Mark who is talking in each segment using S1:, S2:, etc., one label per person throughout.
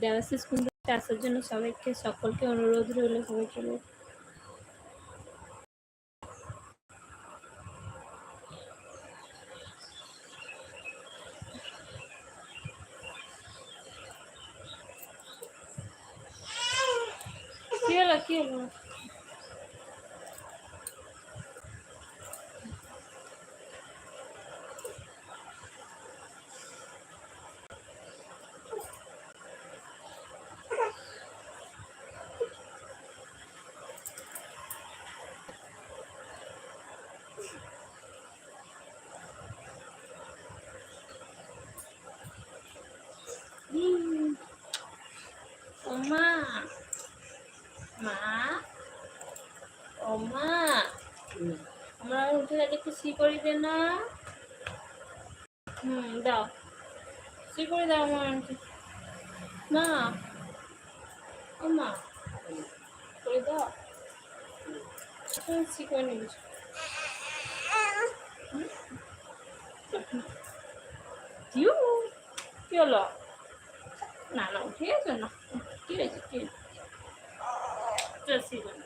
S1: দেওয়াশিস কুণ্ডতে আসার জন্য সবাইকে সকলকে অনুরোধ রইল সবাই চলে কি হলো কি হলো হুম। ও মা মা ও মা আমরা উঠে গেলে একটু সি করে দে না? হুম, দাও। সি করে দাও আমার আন্টি মা। ও করে দাও। সি করে নিবি। কিউ কি না না, উঠে গেছো? না, কি হয়েছে? কি হয়েছে? চল সি করে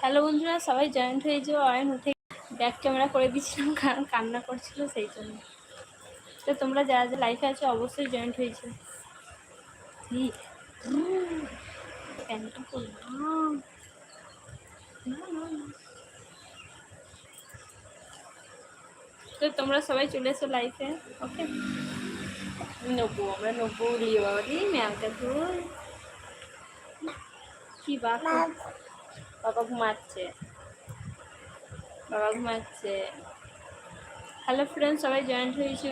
S1: হ্যালো বন্ধুরা, সবাই জয়েন্ট হয়ে যাও অয়ন উঠে ব্যাক ক্যামেরা করে দিচ্ছিলাম কারণ কান্না করছিল সেই জন্য। তো তোমরা যারা যা লাইফে আছো, অবশ্যই জয়েন্ট হয়েছো এই, উম, প্যান্টটা পরলাম। না, না, না। তো তোমরা সবাই চলে এসো লাইফে ওকে নব্বু আমরা নব্বু লিয়ে বাবা দি ম্যামটা তো। কি বাবা বাবা ঘুমাচ্ছে। বাবা ঘুমাচ্ছে। হ্যালো ফ্রেন্ড সবাই জয়েন্ট হয়েছে?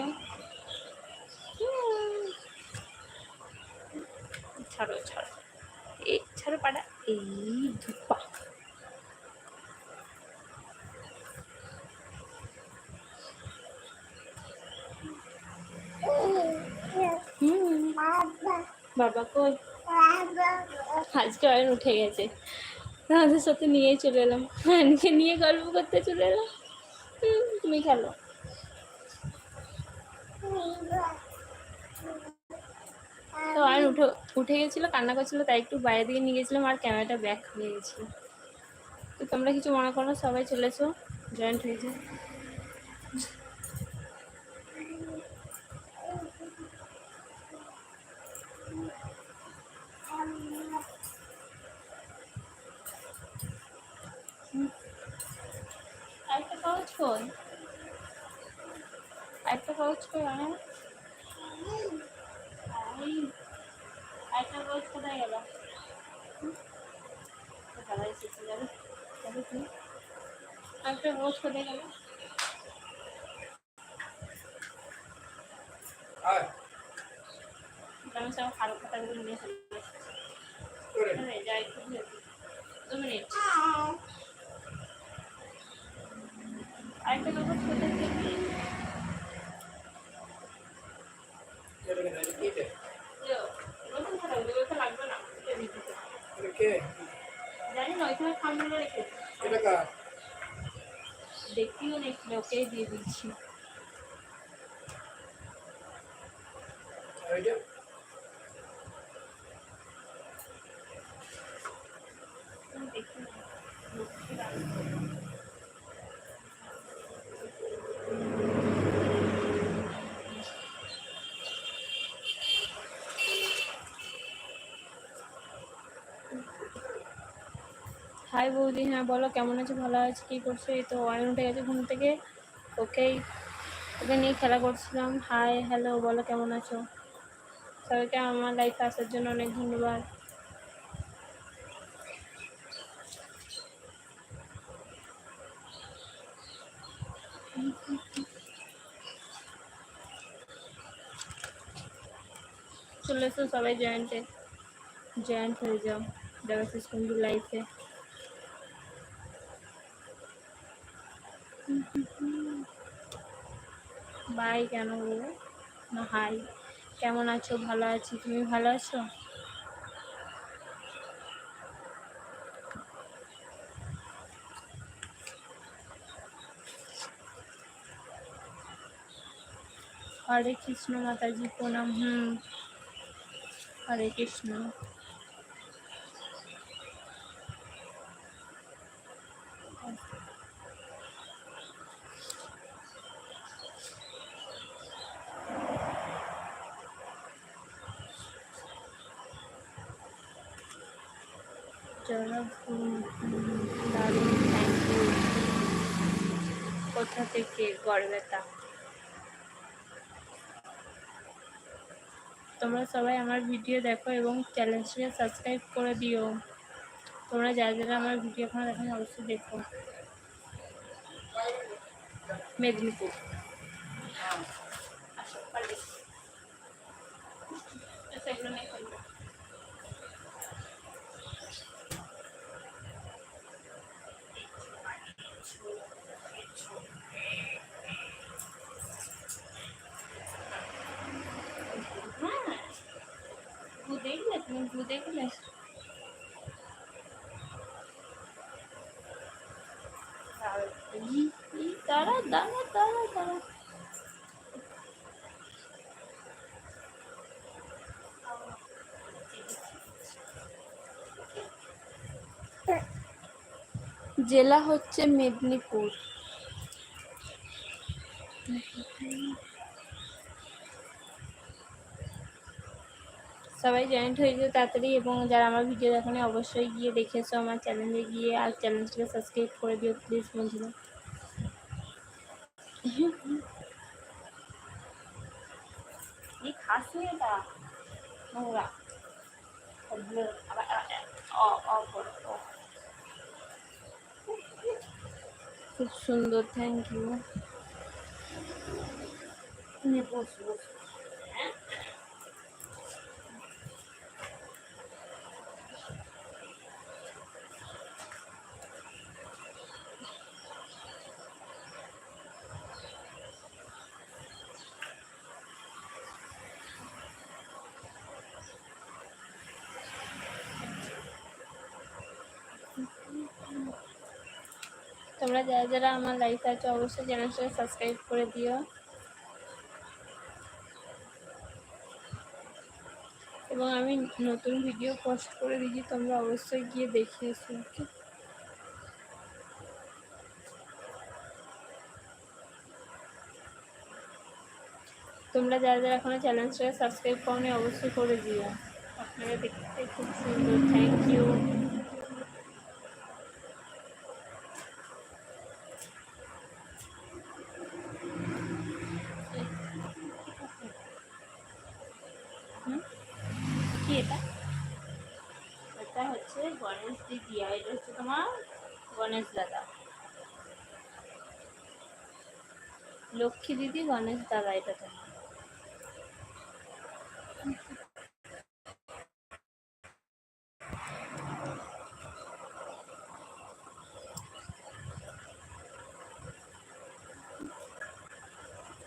S1: ছাড়ো ছাড়ো। ছাড়ো পাড়া এই ধুপা। বাবা কই? আজকে অয়ন উঠে গেছে। আমাদের সাথে নিয়েই চলে এলাম। নিয়ে গল্প করতে চলে এলাম। তুমি খেলো। তো আর উঠে উঠে গেছিল, কান্না করছিল, তাই একটু বাইরে দিকে নিয়ে গেছিলাম আর ক্যামেরাটা ব্যাক হয়ে গেছিল। তো তোমরা কিছু মনে করো, সবাই চলে এসো জয়েন্ট হয়েছে আরেকটা কাগজ কই আরেকটা কাগজ কই অনেক আরেকটা কোথায় গেল? কোথায় তুমি আরেকটা কাগজ কোথায় গেল? আমি সব খারাপ কথাগুলো নিয়ে ফেলব যাই দু মিনিট আরেকটা কাগজ কোথায় গেল নতুন খাতা ওগুলো তো লাগবে না এটা দিতে ওইখানে খামগুলো রেখেছি দেখতেও দিয়ে দিচ্ছি। বৌদি হ্যাঁ বলো, কেমন আছো? ভালো আছো, কী করছ? এই তো অয়ন উঠে গেছে ঘুম থেকে। ওকেই, ওকে নিয়ে খেলা করছিলাম। হাই, হ্যালো, বলো, কেমন আছো? সবাইকে আমার লাইফে আসার জন্য অনেক ধন্যবাদ। চলে এসো সবাই জয়েন্টে। জয়েন্ট হয়ে যাও। দেবাশিস কুন্ডু লাইফে বাই কেন বলো না, হাই। কেমন আছো? ভালো আছি। তুমি ভালো আছো? হরে কৃষ্ণ মাতাজি, প্রণাম। হুম। হরে কৃষ্ণ চলো হুম, হুম, দারুণ থ্যাংক ইউ কোথা থেকে গড়বেতা তোমরা সবাই আমার ভিডিও দেখো এবং চ্যানেলটিকে সাবস্ক্রাইব করে দিও। তোমরা যারা যারা আমার ভিডিও এখনও দেখো অবশ্যই দেখো। মেদিনীপুর। আসো, পারবে। আচ্ছা, এগুলো নিয়ে ফেলবে। হ্যাঁ ভূ দেখলে তুমি ভূ দেখলে দাঁড়া দাঁড়া দাঁড়া জেলা হচ্ছে মেদিনীপুর। সবাই জয়েন্ট হয়ে তাড়াতাড়ি এবং যারা আমার ভিডিও দেখেনি, অবশ্যই গিয়ে দেখে এসো আমার চ্যানেলে গিয়ে আর চ্যানেলটিকে সাবস্ক্রাইব করে দিও প্লিজ বন্ধুরা। সুন্দর থ্যাংক ইউ তোমরা যারা যারা আমার লাইফে আছো, অবশ্যই চ্যানেলটাকে সাবস্ক্রাইব করে দিও। এবং আমি নতুন ভিডিও পোস্ট করে দিচ্ছি তোমরা অবশ্যই গিয়ে দেখে তোমরা যারা যারা এখনও চ্যানেলটাকে সাবস্ক্রাইব করনি, অবশ্যই করে দিও। আপনারা দেখতে খুব সুন্দর থ্যাংক ইউ এটা। এটা হচ্ছে গণেশ দিদি আর এটা হচ্ছে তোমার গণেশ দাদা। লক্ষ্মী দিদি, গণেশ দাদা, এটা তোমার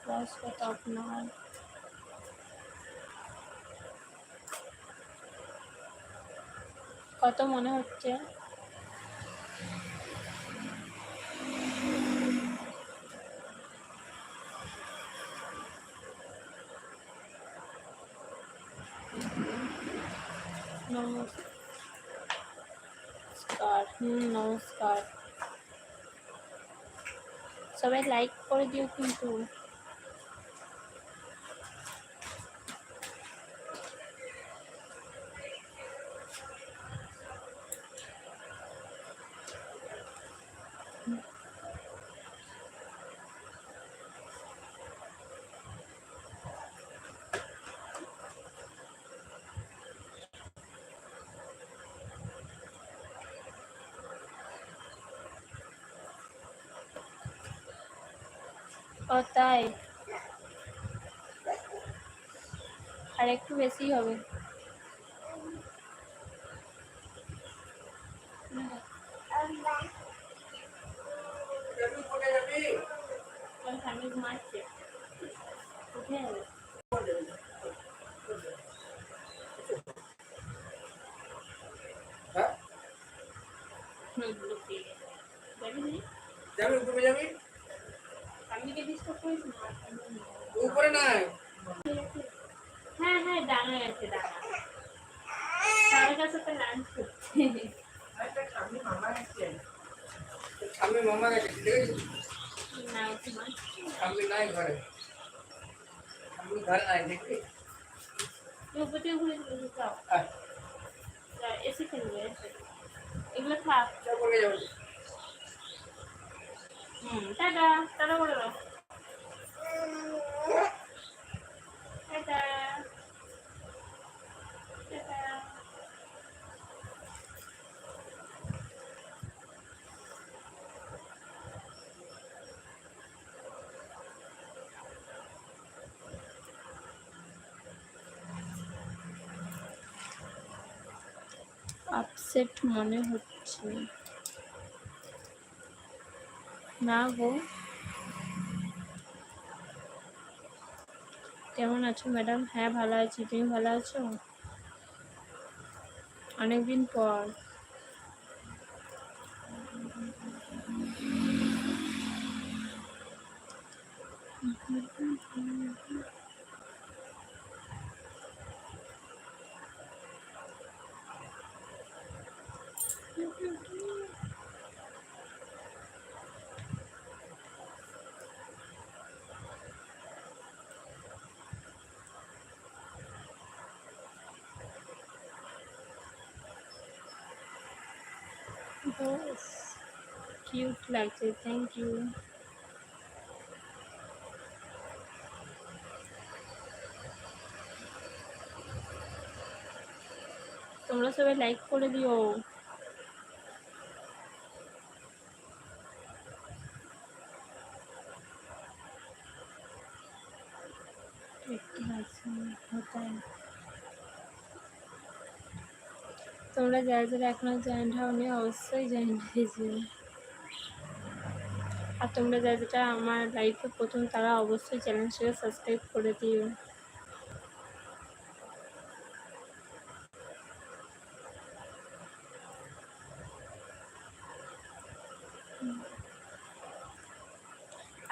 S1: বয়স কত আপনার কত মনে হচ্ছে? নমস্কার হুম নমস্কার। সবাই লাইক করে দিও কিন্তু। তাই। আর একটু বেশি হবে। যাবে
S2: হ্যাঁ
S1: যাবি
S2: যাবি? উপরে যাবি
S1: স্বামীকে ডিস্টার্ব করিস না।
S2: উপরে নাই
S1: হ্যাঁ হ্যাঁ ডাঙায় আছে ডাঙা তার কাছে তো লাঞ্চ করছে
S2: আমি মামা গেছে দেখেছি
S1: না ঘুমাচ্ছে
S2: আমি নাই ঘরে। আমি ঘরে নাই দেখবি
S1: তুই উপর থেকে ঘুরে চলে যাও।
S2: আয়,
S1: এসে খেলবে এসে। এগুলো খা
S2: চল বলে যাব
S1: হুম টাটা টাটা করে আপসেট মনে হচ্ছে। না গো। কেমন আছো ম্যাডাম? হ্যাঁ ভালো আছি। তুমি ভালো আছো? অনেকদিন পর। কিউট লাগছে থ্যাংক ইউ তোমরা সবাই লাইক করে দিও একটু আছে হতে তোমরা যারা যারা এখনও জয়েন্ট হওনি, অবশ্যই জয়েন্ট হয়ে যাবে আর তোমরা যারা যেটা আমার লাইফে প্রথম, তারা অবশ্যই চ্যানেলটাকে সাবস্ক্রাইব করে দিও।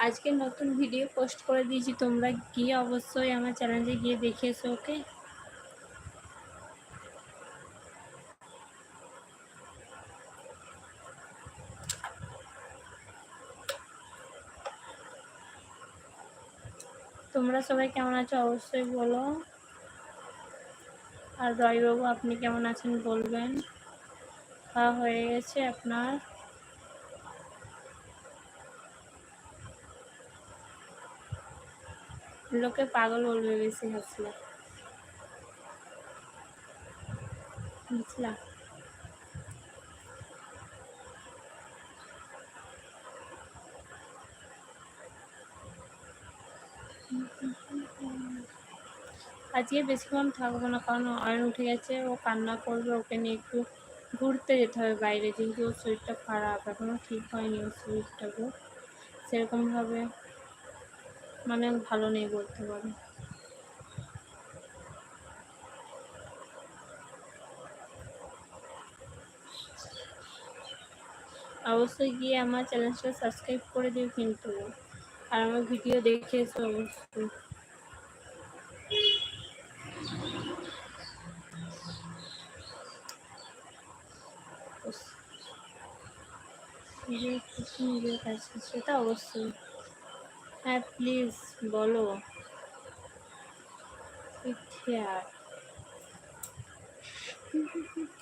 S1: আজকে নতুন ভিডিও পোস্ট করে দিয়েছি, তোমরা গিয়ে অবশ্যই আমার চ্যানেলে গিয়ে দেখে এসো ওকে তোমরা সবাই কেমন আছো? অবশ্যই বলো। আর রয়বাবু আপনি কেমন আছেন বলবেন? খাওয়া হয়ে গেছে আপনার? লোকে পাগল বলবে বেশি, হাসলে। বুঝলা? আজকে বেশিক্ষণ থাকব না, কারণ অয়ন উঠে গেছে, ও কান্না করবে, ওকে নিয়ে একটু ঘুরতে যেতে হবে বাইরে কিন্তু ওর শরীরটা খারাপ এখনও ঠিক হয়নি ওর শরীরটাকে সেরকমভাবে মানে ভালো নেই বলতে পারো। অবশ্যই গিয়ে আমার চ্যানেলটা সাবস্ক্রাইব করে দিও কিন্তু। আর আমার ভিডিও দেখে এসো অবশ্যই। নিজের খুশি নিজের কাজ সেটা অবশ্যই। হ্যাঁ প্লিজ বলো।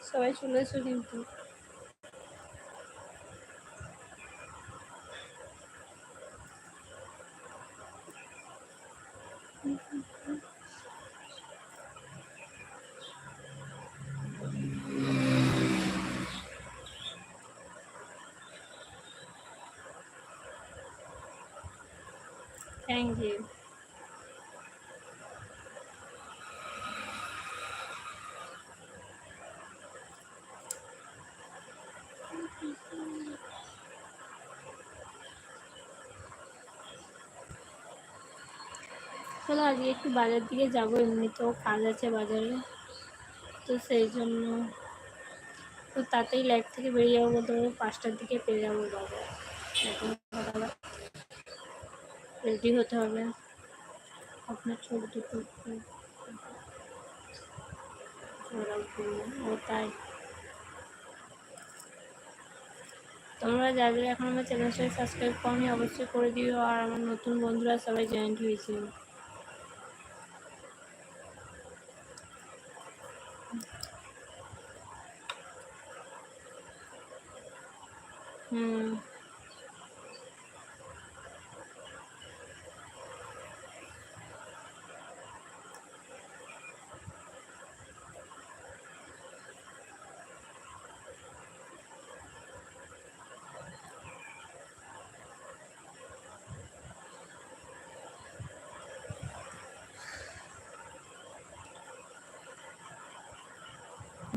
S1: সবাই চলে এসো কিন্তু থ্যাংক ইউ চলো আজকে একটু বাজার দিকে যাব, এমনিতেও কাজ আছে বাজারে। তো সেই জন্য তো তাতেই লাইফ থেকে বেরিয়ে যাব পারব পাঁচটার দিকে পেয়ে যাব বাজার। রেডি হতে হবে। আপনার ছবি দুটো ও তাই। তোমরা যাদের এখন আমার চ্যানেলটাকে সাবস্ক্রাইব করনি, অবশ্যই করে দিও। আর আমার নতুন বন্ধুরা সবাই জয়েন্ট হয়েছে। হুম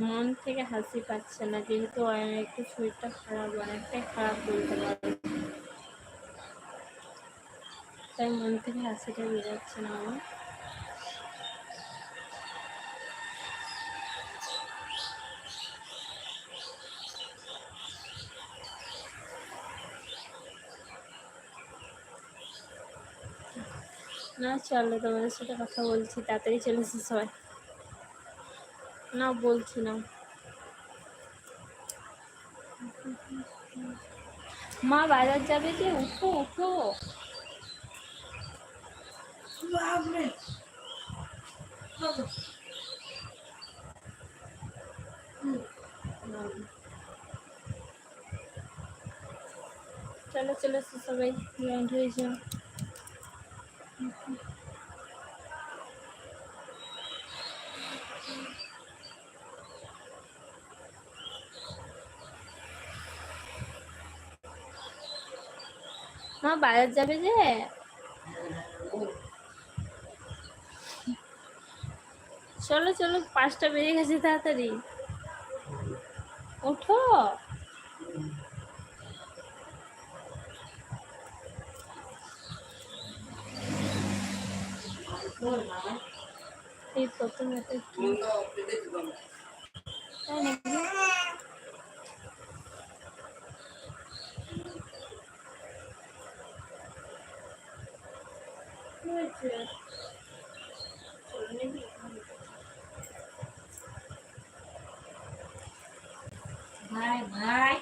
S1: মন থেকে হাসি পাচ্ছে না, যেহেতু একটু শরীরটা খারাপ, অনেকটাই খারাপ বলতে পারো। তাই মন থেকে হাসিটা বেরোচ্ছে না আমার। না, চলো তোমাদের সাথে কথা বলছি, তাড়াতাড়ি চলে সবাই। না বলছি না। মা বাজার যাবে যে? উঠো উঠো
S2: বাপরে
S1: সবাই জয়েন্ট হয়েছে মা বাজার যাবে যে। চলো চলো পাঁচটা বেজে গেছে তাড়াতাড়ি। ওঠো এই প্রথম একটা কি তাই নাকি কি হয়েছে? চলে নাকি?
S3: ভাই ভাই।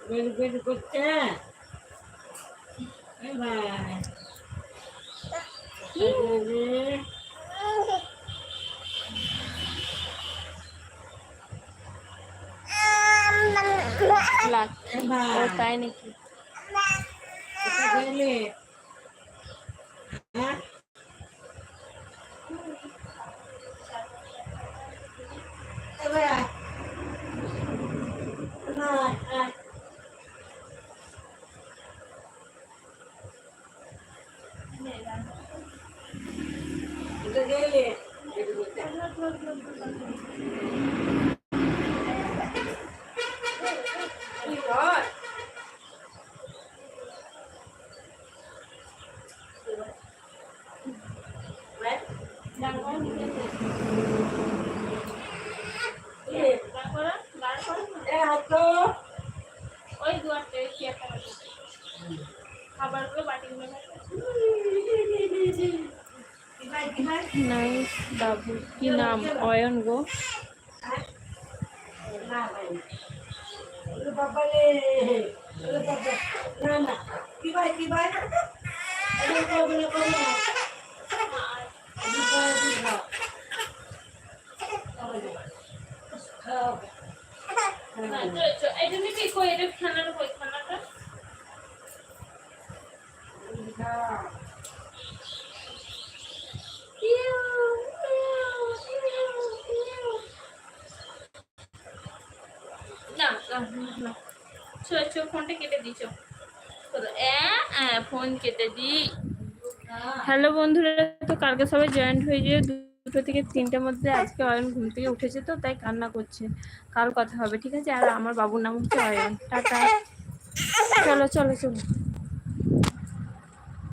S3: বের বের করতে।
S1: তাই নাকি
S3: কোথায় গেলে হ্যাঁ এবার না আয় কোথায় গেলে বের করতে কি হয় ভাই
S1: দাঁড় করো, নিচে আছে।
S3: এ
S1: দাঁড় করো, দাঁড় করো না।
S3: এ হাতো
S1: ওই দুয়ারটা ওই চেয়ারটা রাখো। খাবারগুলো বাটিগুলো রাখো। নাইস বাবু কি নাম অয়ন গো
S3: না ভাই ওরে বাবা রে ওরে বাবা না না কি ভাই কি ভাই আরে বাবা রে বাবা দি ভাই দি ভাই খাও
S1: না, চলো, চলো। এটা নিবি কই এটা খানার কই খানাটা
S3: খাও
S1: ইউ, ইউ, ইউ, ইউ। না না না চো চো ফোনটা কেটে চো ফোন কেটে দিই হ্যালো বন্ধুরা, তো কালকে সবাই জয়েন্ট হয়ে যেয়ে দুটো থেকে তিনটার মধ্যে আজকে অয়ন ঘুম থেকে উঠেছে তো, তাই কান্না করছে। কাল কথা হবে, ঠিক আছে? আর আমার বাবুর নাম হচ্ছে অয়ন। টাটা। চলো চলো চলো।